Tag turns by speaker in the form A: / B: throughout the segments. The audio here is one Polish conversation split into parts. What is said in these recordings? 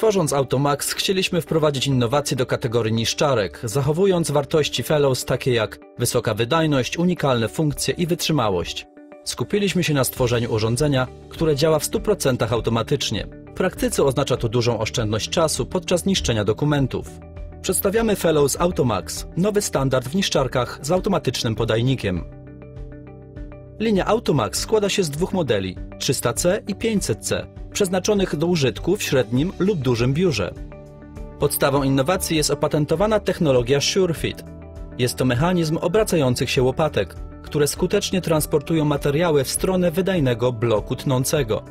A: Tworząc Automax chcieliśmy wprowadzić innowacje do kategorii niszczarek, zachowując wartości Fellows takie jak wysoka wydajność, unikalne funkcje i wytrzymałość. Skupiliśmy się na stworzeniu urządzenia, które działa w 100% automatycznie. W praktyce oznacza to dużą oszczędność czasu podczas niszczenia dokumentów. Przedstawiamy Fellows Automax, nowy standard w niszczarkach z automatycznym podajnikiem. Linia Automax składa się z dwóch modeli 300C i 500C, przeznaczonych do użytku w średnim lub dużym biurze. Podstawą innowacji jest opatentowana technologia SureFit. Jest to mechanizm obracających się łopatek, które skutecznie transportują materiały w stronę wydajnego bloku tnącego.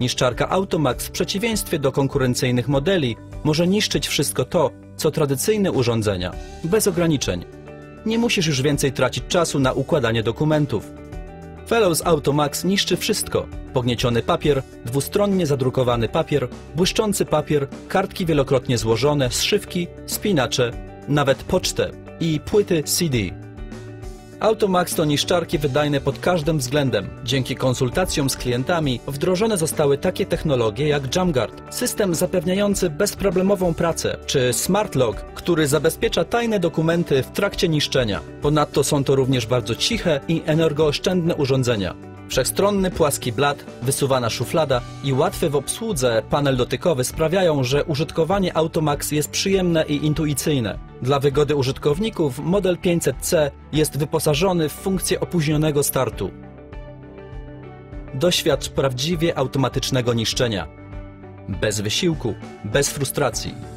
A: Niszczarka Automax w przeciwieństwie do konkurencyjnych modeli może niszczyć wszystko to, co tradycyjne urządzenia, bez ograniczeń. Nie musisz już więcej tracić czasu na układanie dokumentów. Fellows Automax niszczy wszystko. Pognieciony papier, dwustronnie zadrukowany papier, błyszczący papier, kartki wielokrotnie złożone, zszywki, spinacze, nawet pocztę i płyty CD. Automax to niszczarki wydajne pod każdym względem. Dzięki konsultacjom z klientami wdrożone zostały takie technologie jak JumGuard, system zapewniający bezproblemową pracę, czy SmartLog, który zabezpiecza tajne dokumenty w trakcie niszczenia. Ponadto są to również bardzo ciche i energooszczędne urządzenia. Wszechstronny płaski blat, wysuwana szuflada i łatwy w obsłudze panel dotykowy sprawiają, że użytkowanie Automax jest przyjemne i intuicyjne. Dla wygody użytkowników model 500C jest wyposażony w funkcję opóźnionego startu. Doświadcz prawdziwie automatycznego niszczenia. Bez wysiłku, bez frustracji.